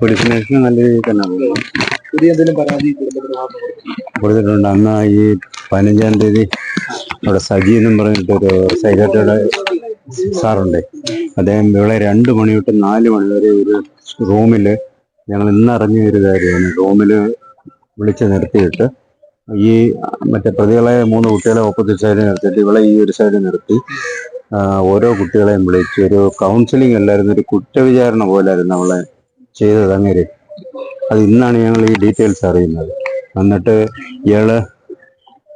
Police അന്വേഷണം നല്ല രീതിയിൽ തന്നെ പുതിയ എന്തെങ്കിലും പരാതി കൊടുത്തിട്ടുണ്ടോ? അന്ന് ഈ പതിനഞ്ചാം തീയതി അവിടെ സജി എന്നും പറഞ്ഞിട്ടൊരു സെക്രട്ടറിയുടെ സാറുണ്ട്. അദ്ദേഹം ഇവിടെ രണ്ട് മണി തൊട്ട് നാല് മണി വരെ ഒരു റൂമിൽ ഞങ്ങൾ ഇന്ന് അറിഞ്ഞ ഒരു കാര്യമാണ്. റൂമിൽ വിളിച്ച് നിർത്തിയിട്ട് ഈ മറ്റേ പ്രതികളെ മൂന്ന് കുട്ടികളെ ഓപ്പോസിറ്റ് സൈഡിൽ നിർത്തിയിട്ട് ഇവളെ ഈ ഒരു സൈഡിൽ നിർത്തി. ഓരോ കുട്ടികളെയും വിളിച്ച് ഒരു കൗൺസിലിംഗ് അല്ലായിരുന്നു ഒരു കുറ്റവിചാരണ പോലായിരുന്നു അവളെ ചെയ്തത് അങ്ങനെ അത് ഇന്നാണ് ഞങ്ങൾ ഈ ഡീറ്റെയിൽസ് അറിയുന്നത്. എന്നിട്ട് ഇയാൾ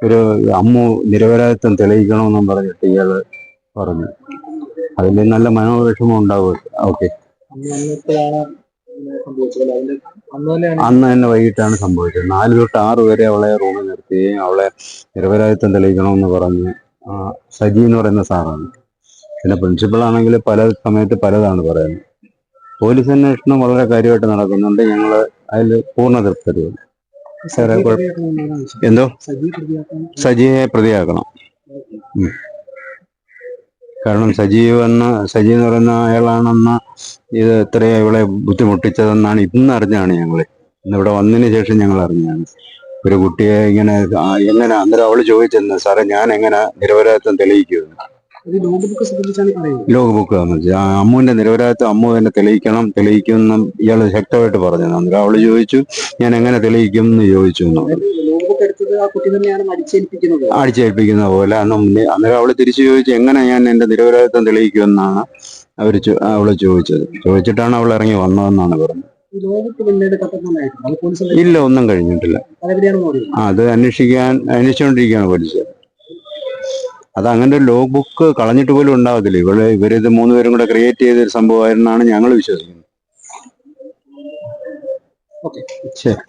ഒരു അമ്മു നിരപരാധിത്വം തെളിയിക്കണമെന്നും പറഞ്ഞിട്ട് ഇയാൾ പറഞ്ഞു. അതിൽ നല്ല മനോവിഷമം ഉണ്ടാവും. ഓക്കെ. അന്ന് തന്നെ വൈകിട്ടാണ് സംഭവിച്ചത്. നാല് തൊട്ട് ആറ് വരെ അവളെ റൂമിൽ നിർത്തുകയും അവളെ നിരപരാധിത്വം തെളിയിക്കണമെന്ന് പറഞ്ഞ് സജി എന്ന് പറയുന്ന സാറാണ്. പിന്നെ പ്രിൻസിപ്പൾ ആണെങ്കിൽ പല സമയത്ത് പലതാണ് പറയുന്നത്. പോലീസ് അന്വേഷണം വളരെ കാര്യമായിട്ട് നടക്കുന്നുണ്ട്. ഞങ്ങൾ അതിൽ പൂർണ തൃപ്തരുണ്ട് എന്തോ? സജീവ് സജിയെ പ്രതിയാക്കണം. കാരണം സജീവ് എന്ന സജി എന്ന് പറയുന്ന അയാളാണെന്ന് ഇത് ഇത്രയും ഇവളെ ബുദ്ധിമുട്ടിച്ചതെന്നാണ് ഇന്ന് അറിഞ്ഞാണ് ഞങ്ങൾ ഇന്ന് ഇവിടെ വന്നതിന് ശേഷം ഞങ്ങൾ അറിഞ്ഞാണ്. ഒരു കുട്ടിയെ ഇങ്ങനെ എങ്ങനെ അന്നേരം അവൾ ചോദിച്ചെന്ന് സാറേ ഞാൻ എങ്ങനെ നിരപരാധിത്വം തെളിയിക്കുമെന്ന്? ബുക്ക് ലോക ബുക്ക് അമ്മുവിന്റെ നിരപരാധിത്വം അമ്മു തന്നെ തെളിയിക്കണം തെളിയിക്കും ഇയാൾ ശക്തമായിട്ട് പറഞ്ഞു അന്നേരം അവൾ ചോദിച്ചു ഞാൻ എങ്ങനെ തെളിയിക്കും എന്ന് ചോദിച്ചു അടിച്ചേൽപ്പിക്കുന്ന പോലെ അന്ന് മുന്നേ അന്നേരം അവൾ തിരിച്ചു ചോദിച്ചു എങ്ങനെ ഞാൻ എന്റെ നിരപരാധിത്വം തെളിയിക്കുമെന്നാണ് അവർ അവൾ ചോദിച്ചത്. ചോദിച്ചിട്ടാണ് അവൾ ഇറങ്ങി വന്നതെന്നാണ് പറഞ്ഞത്. ഇല്ല ഒന്നും കഴിഞ്ഞിട്ടില്ല. അത് അന്വേഷിക്കാൻ അന്വേഷിച്ചുകൊണ്ടിരിക്കുകയാണ് പോലീസ്. അത് അങ്ങനെ ഒരു ലോഗ് ബുക്ക് കളഞ്ഞിട്ട് പോലും ഉണ്ടാവത്തില്ല. ഇവൾ ഇവരിത് മൂന്നുപേരും കൂടെ ക്രിയേറ്റ് ചെയ്ത ഒരു സംഭവമായിരുന്നാണ് ഞങ്ങൾ വിശ്വസിക്കുന്നത്. ഓക്കെ ശരി.